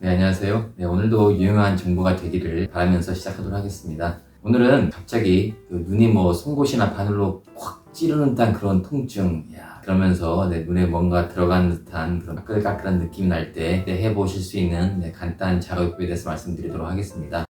네, 안녕하세요. 네, 오늘도 유용한 정보가 되기를 바라면서 시작하도록 하겠습니다. 오늘은 갑자기 그 눈이 뭐 송곳이나 바늘로 확 찌르는 듯한 그런 통증, 야, 그러면서 내 눈에 뭔가 들어간 듯한 그런 까끌까끌한 느낌이 날 때 해보실 수 있는 네, 간단한 작업에 대해서 말씀드리도록 하겠습니다.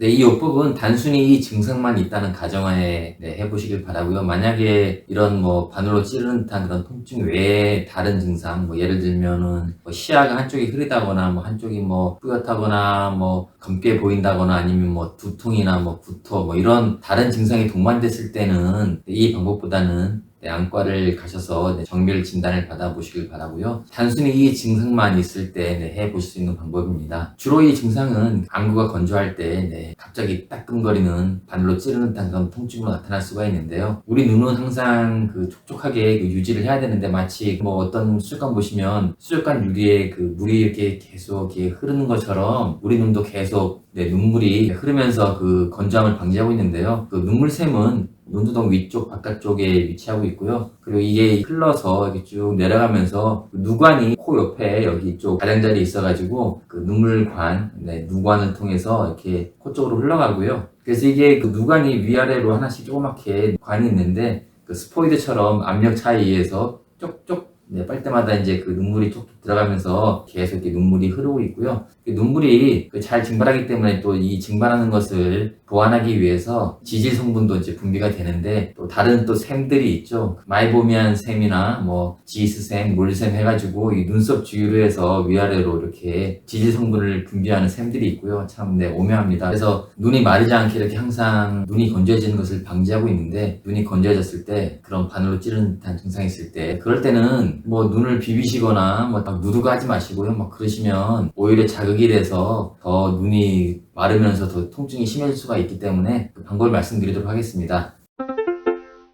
네, 이 요법은 단순히 이 증상만 있다는 가정하에 네, 해보시길 바라고요. 만약에 이런 뭐 바늘로 찌르는 듯한 그런 통증 외에 다른 증상, 뭐 예를 들면은 뭐 시야가 한쪽이 흐리다거나 뭐 한쪽이 뭐 뿌옇다거나 뭐 검게 보인다거나 아니면 뭐 두통이나 뭐 구토 뭐 이런 다른 증상이 동반됐을 때는 이 방법보다는 네, 안과를 가셔서 네, 정밀 진단을 받아보시길 바라고요. 단순히 이 증상만 있을 때 네, 해보실 수 있는 방법입니다. 주로 이 증상은 안구가 건조할 때 네, 갑자기 따끔거리는 바늘로 찌르는 듯한 통증으로 나타날 수가 있는데요. 우리 눈은 항상 그 촉촉하게 그 유지를 해야 되는데 마치 뭐 어떤 수족관 보시면 수족관 유리에 그 물이 이렇게 계속 이렇게 흐르는 것처럼 우리 눈도 계속 네, 눈물이 흐르면서 그 건조함을 방지하고 있는데요. 그 눈물샘은 눈두덩 위쪽 바깥쪽에 위치하고 있고요. 그리고 이게 흘러서 이렇게 쭉 내려가면서 그 누관이 코 옆에 여기 쪽 가장자리에 있어가지고 그 눈물관, 네, 누관을 통해서 이렇게 코 쪽으로 흘러가고요. 그래서 이게 그 누관이 위아래로 하나씩 조그맣게 관이 있는데 그 스포이드처럼 압력 차에 의해서 쪽쪽 네, 빨 때마다 이제 그 눈물이 톡톡 들어가면서 계속 이렇게 눈물이 흐르고 있고요. 그 눈물이 그 잘 증발하기 때문에 또 이 증발하는 것을 보완하기 위해서 지질 성분도 이제 분비가 되는데 또 다른 또 샘들이 있죠. 마이보미안 샘이나 뭐 지스샘, 물샘 해가지고 이 눈썹 주위로 해서 위아래로 이렇게 지질 성분을 분비하는 샘들이 있고요. 참 네, 오묘합니다. 그래서 눈이 마르지 않게 이렇게 항상 눈이 건조해지는 것을 방지하고 있는데 눈이 건조해졌을 때 그런 바늘로 찌르는 듯한 증상이 있을 때 그럴 때는 뭐 눈을 비비시거나 뭐막 누르고 하지 마시고요. 막 그러시면 오히려 자극이 돼서 더 눈이 마르면서 더 통증이 심해질 수가 있기 때문에 그 방법을 말씀드리도록 하겠습니다.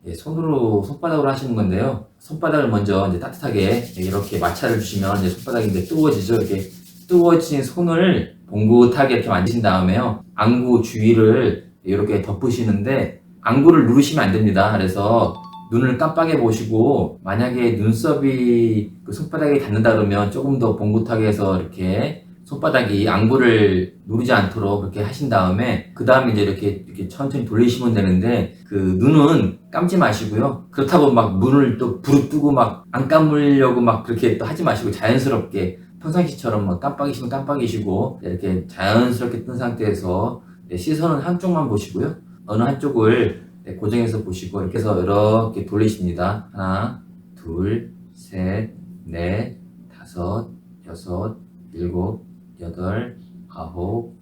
예, 손으로 손바닥으로 하시는 건데요. 손바닥을 먼저 이제 따뜻하게 이렇게 마찰을 주시면 이제 손바닥이 이제 뜨거워지죠. 이렇게 뜨거워진 손을 봉긋하게 이렇게 만지신 다음에요. 안구 주위를 이렇게 덮으시는데 안구를 누르시면 안 됩니다. 그래서 눈을 깜빡해 보시고 만약에 눈썹이 그 손바닥에 닿는다 그러면 조금 더 봉긋하게 해서 이렇게 손바닥이 안구를 누르지 않도록 그렇게 하신 다음에 그 다음에 이제 이렇게 이렇게 천천히 돌리시면 되는데 그 눈은 감지 마시고요. 그렇다고 막 문을 또 부릅뜨고 막 안 감으려고 막 그렇게 또 하지 마시고 자연스럽게 평상시처럼 막 깜빡이시면 깜빡이시고 이렇게 자연스럽게 뜬 상태에서 네, 시선은 한쪽만 보시고요. 어느 한쪽을 네, 고정해서 보시고 이렇게 해서 이렇게 돌리십니다. 하나, 둘, 셋, 넷, 다섯, 여섯, 일곱, 여덟, 아홉,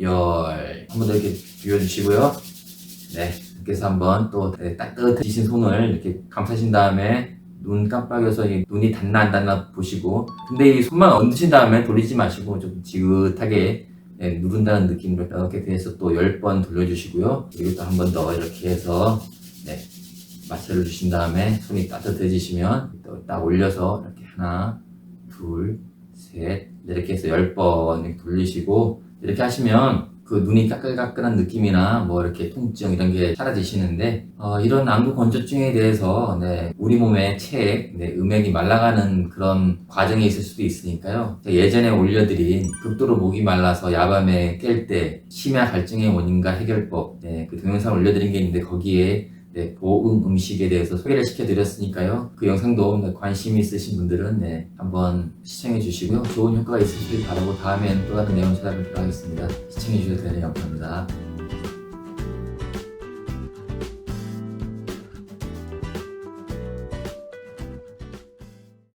열. 한 번 더 이렇게 비워주시고요. 네, 이렇게 해서 한번 또 네, 따뜻해지신 손을 이렇게 감싸신 다음에 눈 깜빡여서 이 눈이 닿나 안 닿나 보시고 근데 이 손만 얹으신 다음에 돌리지 마시고 좀 지긋하게 네, 누른다는 느낌으로 이렇게 돼서 또 10번 돌려주시고요. 그리고 또 한 번 더 이렇게 해서 네, 마찰을 주신 다음에 손이 따뜻해지시면 또 딱 올려서 이렇게 하나, 둘, 셋 이렇게 해서 10번 이렇게 돌리시고 이렇게 하시면 그 눈이 까끌까끌한 느낌이나 뭐 이렇게 통증 이런 게 사라지시는데 어, 이런 안구 건조증에 대해서 네, 우리 몸의 체, 네, 음액이 말라가는 그런 과정이 있을 수도 있으니까요. 예전에 올려드린 극도로 목이 말라서 야밤에 깰 때 심야 갈증의 원인과 해결법 네, 그 동영상 올려드린 게 있는데 거기에 네, 보응 음식에 대해서 소개를 시켜드렸으니까요. 그 영상도 네, 관심 있으신 분들은 네, 한번 시청해 주시고요. 좋은 효과가 있으시길 바라고 다음엔 또 다른 내용 찾아뵙도록 하겠습니다. 시청해 주셔서 대단히 감사합니다.